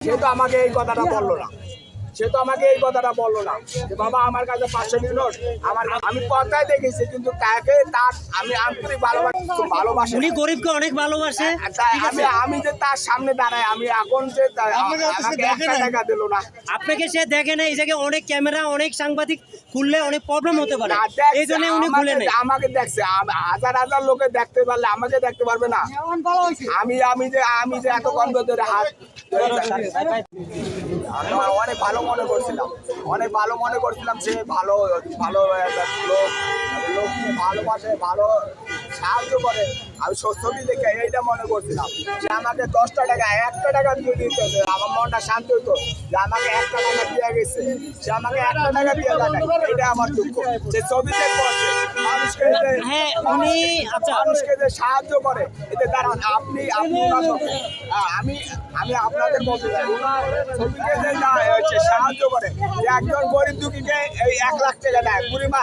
সে তো আমাকে এই কথাটা বলল না। সে তো আমাকে এই কথাটা বলল না। যে বাবা আমার কাছে পাঁচশো নোট আমার আমি কথাই দেখেছি কিন্তু তাকে তার আমি আন্তরিক ভালোবাসি। ভালোবাসি উনি গরিবকে অনেক ভালোবাসে। আমি আমি যে তার সামনে দাঁড়াই আমি এখন যে। টাকা দিল না। আপনাকে সে দেখে না এই জায়গায় অনেক ক্যামেরা অনেক সাংবাদিক খুললে অনেক প্রবলেম হতে পারে। এই জন্য উনি খুলে নেই। আমাকে দেখছে। হাজার হাজার লোকে দেখতে পারলে আমাকে দেখতে পারবে না। আমি আমি যে আমি যে এত কম ধরে হাত আমি অনেক ভালো মনে করছিলাম। অনেক ভালো মনে করছিলাম সে ভালো ভালো লোক লোককে ভালোবাসে, ভালো সাহায্য করে। আমি সত্যি দেখে এইটা মনে করছিলাম যে আমাকে দশটা টাকা, একটা টাকা দিয়ে দিত আমার মনটা শান্ত হতো যে আমাকে একটা টাকা দিয়ে গেছে। সে আমাকে একটা টাকা দিয়ে দেয় এটা আমার দুঃখ। যে মানুষকে যে- হ্যাঁ আচ্ছা সাহায্য করে, এতে আপনি আমি আমি আপনাদের সাহায্য করে একজন গরিব দুঃখীকে এই এক লাখ টাকা দেয়। বুড়িমা